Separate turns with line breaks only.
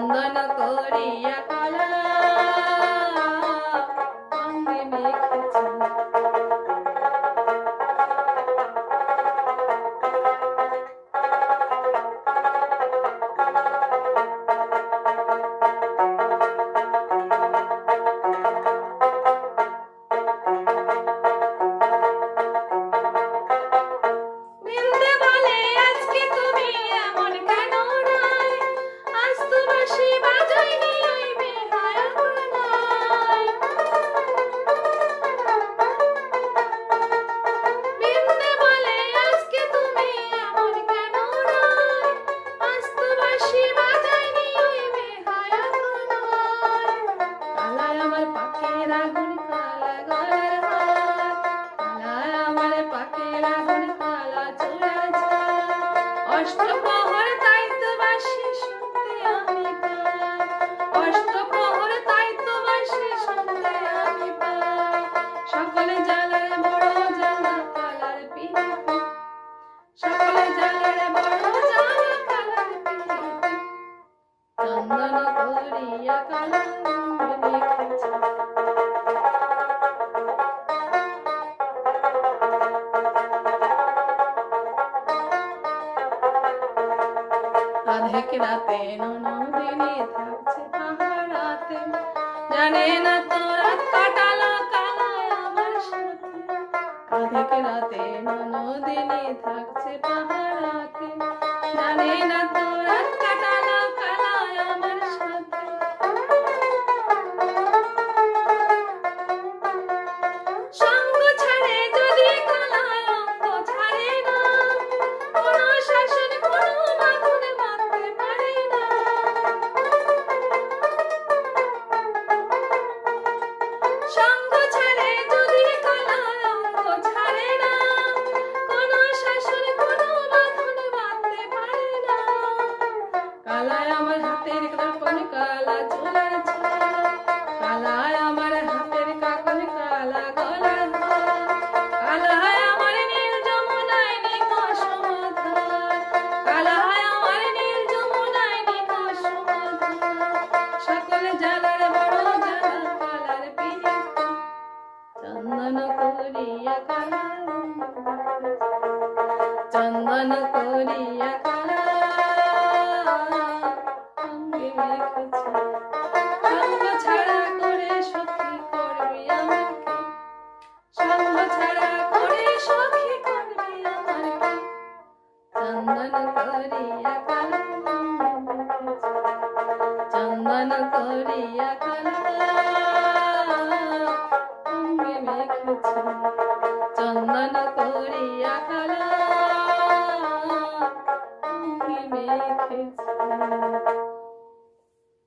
బంధన Kalanga, kalanga, kalanga, kalanga, kalanga, এক রাতে ননদিনী থাকছে পাহারাতে জানে না তো কাটালো কালায় রাতে ননদিনী থাকছে পাহারাতে জানে না তো কাটালো চন্দন করিয়া কালা। চন্দন করিয়া কালা। অঙ্গে মেখেছে সঙ্গ ছাড়া করে সখী করবি আমাকে। সঙ্গ ছাড়া করে সখী করবি আমাকে। চন্দন করিয়া কালা। চন্দন করিয়া কালা।